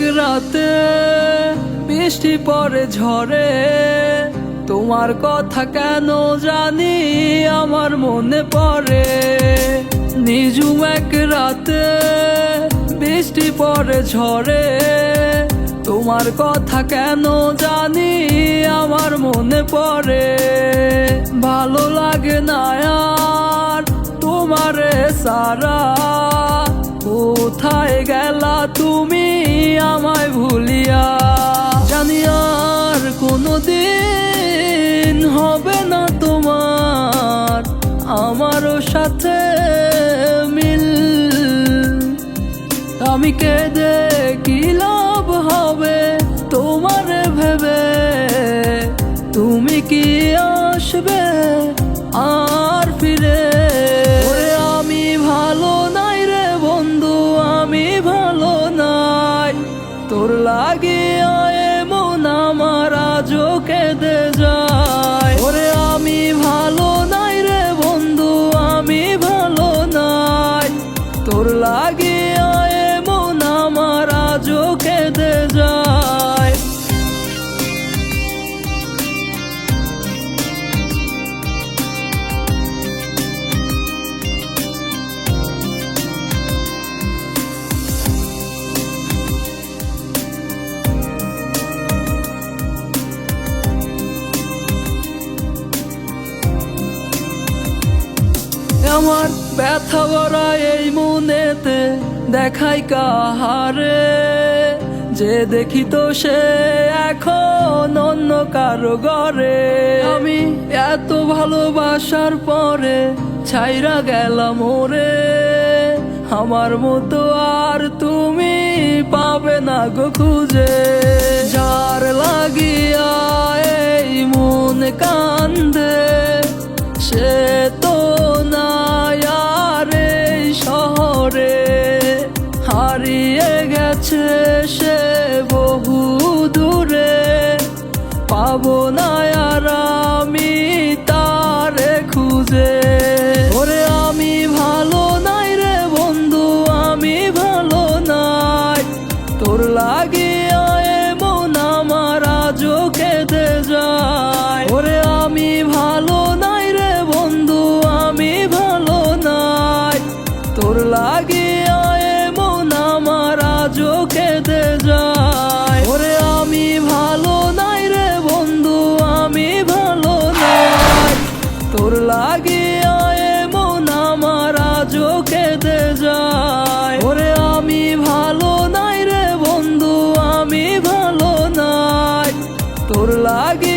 রাতে বৃষ্টি পরে ঝরে। তোমার কথা কেন জানি আমার মনে পড়ে। নিজুম এক রাতে বৃষ্টি পরে ঝরে। তোমার কথা কেন জানি আমার মনে পড়ে। ভালো লাগে না আর তোমারে সারা। কোথায় গেলা সাথে মিল। আমি কেঁদে কি লাভ হবে তোমার ভেবে? তুমি কি আসবে আর ফিরে? আমি ভালো নাই রে বন্ধু, আমি ভালো নাই। তোর লাগে আমার ব্যথা ভরা এই মনেতে দেখাই কাহারে। যে দেখি তো সে এখন অন্য কারও ঘরে। আমি এত ভালোবাসার পরে ছাইরা গেলাম ওরে। আমার মতো আর তুমি পাবে না গো খুঁজে। যার লাগিয়া এই মন কান্দে গেছে সে বহু দূরে। পাবো না আর আমি তারে খুঁজে। ওরে আমি ভালো নাই রে বন্ধু, আমি ভালো নাই। তোর লাগে এমন আমার আজও কেঁদে যায়। ஆளாகி